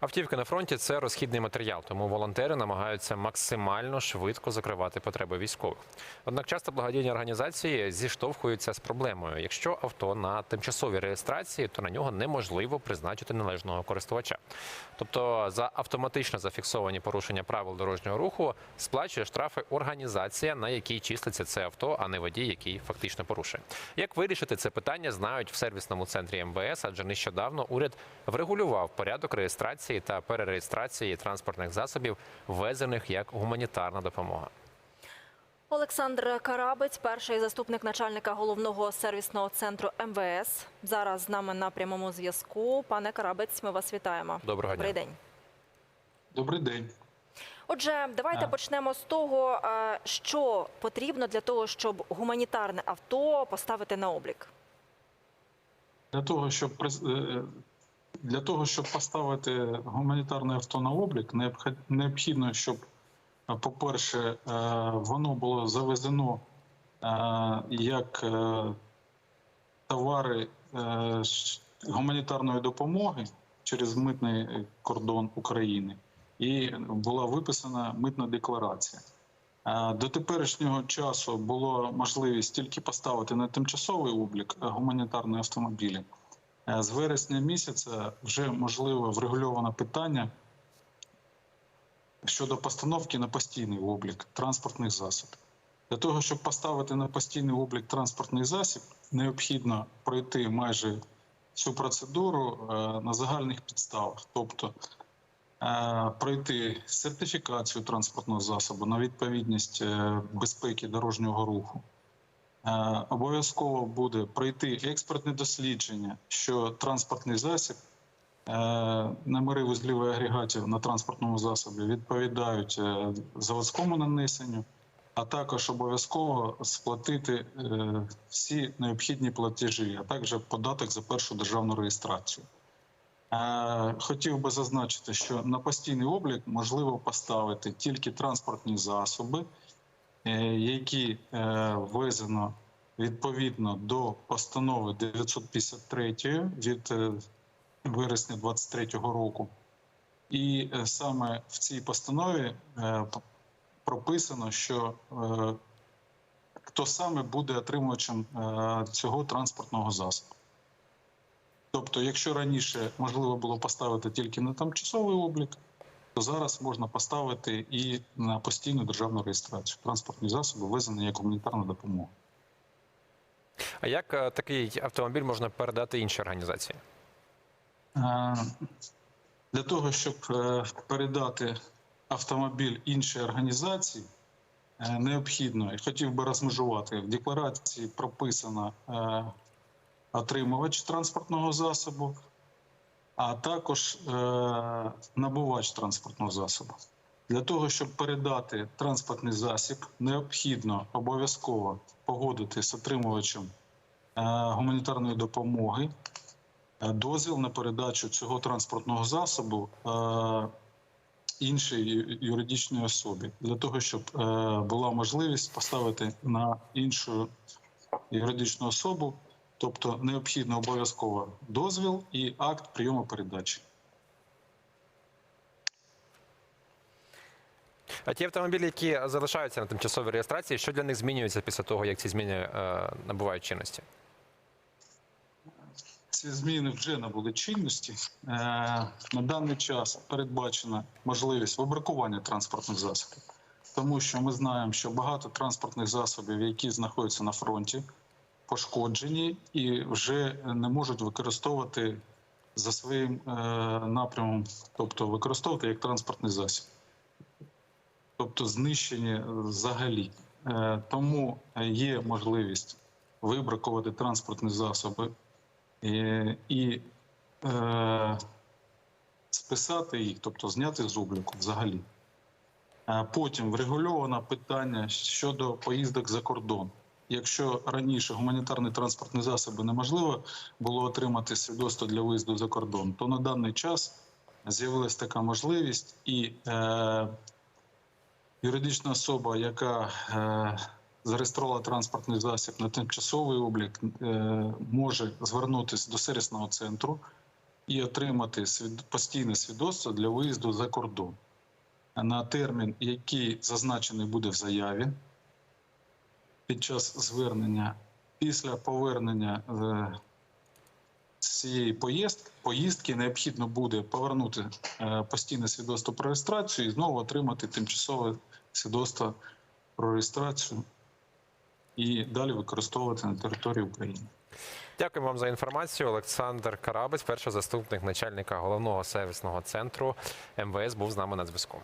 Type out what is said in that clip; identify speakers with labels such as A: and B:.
A: Автівки на фронті це розхідний матеріал, тому волонтери намагаються максимально швидко закривати потреби військових. Однак часто благодійні організації зіштовхуються з проблемою. Якщо авто на тимчасовій реєстрації, то на нього неможливо призначити належного користувача. Тобто за автоматично зафіксовані порушення правил дорожнього руху сплачує штрафи організація, на якій числиться це авто, а не водій, який фактично порушує. Як вирішити це питання, знають в сервісному центрі МВС, адже нещодавно уряд врегулював порядок реєстрації та перереєстрації транспортних засобів, ввезених як гуманітарна допомога.
B: Олександр Карабець, перший заступник начальника головного сервісного центру МВС. Зараз з нами на прямому зв'язку. Пане Карабець, ми вас вітаємо.
A: Доброго
B: Добрий
A: дня.
B: день.
C: Добрий день.
B: Отже, давайте
C: А.
B: почнемо з того, е, що потрібно для того, щоб гуманітарне авто поставити на облік.
C: Для того, щоб приз- е, для того, щоб поставити гуманітарне авто на облік, необхідно, щоб, е, по-перше, е, воно було завезено е, як товари гуманітарної допомоги через митний кордон України, і була виписана митна декларація. До теперішнього часу було можливість тільки поставити на тимчасовий облік гуманітарні автомобілі. Е, З вересня місяця вже можливо врегульовано питання щодо постановки на постійний облік транспортних засобів. Для того, щоб поставити на постійний облік транспортний засіб, необхідно пройти майже всю процедуру е, на загальних підставах, тобто е, пройти сертифікацію транспортного засобу на відповідність безпеки дорожнього руху. Е, Обов'язково буде пройти експертне дослідження, що транспортний засіб, е, номери вузлів агрегатів на транспортному засобі відповідають е, заводському нанесенню, а також обов'язково сплатити всі необхідні платежі, а також податок за першу державну реєстрацію. Хотів би зазначити, що на постійний облік можливо поставити тільки транспортні засоби, які е, ввезено відповідно до постанови 953 від е, вересня 2023 року. І е, саме в цій постанові е, прописано, що е, хто саме буде отримувачем е, цього транспортного засобу. Тобто, якщо раніше можливо було поставити тільки на тимчасовий облік, то зараз можна поставити і на постійну державну реєстрацію транспортні засоби, ввезені як гуманітарна допомога.
A: А як е, такий автомобіль можна передати іншій організації?
C: Е, Для того, щоб е, передати автомобіль іншій організації, необхідно, і хотів би розмежувати, в декларації прописано отримувач транспортного засобу, а також е, набувач транспортного засобу. Для того, щоб передати транспортний засіб, необхідно обов'язково погодити з отримувачем е, гуманітарної допомоги е, дозвіл на передачу цього транспортного засобу е, іншій юридичній особі, для того, щоб була можливість поставити на іншу юридичну особу, тобто необхідно обов'язково дозвіл і акт прийому передачі.
A: А ті автомобілі, які залишаються на тимчасовій реєстрації, що для них змінюється після того, як ці зміни е, набувають чинності?
C: Ці зміни вже набули чинності. Е, На даний час передбачена можливість вибракування транспортних засобів, тому що ми знаємо, що багато транспортних засобів, які знаходяться на фронті, пошкоджені і вже не можуть використовувати за своїм е, напрямом, тобто використовувати як транспортний засіб, тобто знищені взагалі. Е, Тому є можливість вибракувати транспортні засоби і, і е, списати їх, тобто зняти з обліку взагалі. Е, Потім врегульовано питання щодо поїздок за кордон. Якщо раніше гуманітарні транспортні засоби неможливо було отримати свідоцтво для виїзду за кордон, то на даний час з'явилася така можливість, і е, юридична особа, яка е, зареєструвала транспортний засіб на тимчасовий облік, е, може звернутися до сервісного центру і отримати свід- постійне свідоцтво для виїзду за кордон. На термін, який зазначений буде в заяві під час звернення. Після повернення е, цієї поїздки, поїздки необхідно буде повернути е, постійне свідоцтво про реєстрацію і знову отримати тимчасове свідоцтво про реєстрацію і далі використовувати на території України.
A: Дякую вам за інформацію. Олександр Карабець, перший заступник начальника головного сервісного центру МВС, був з нами на зв'язку.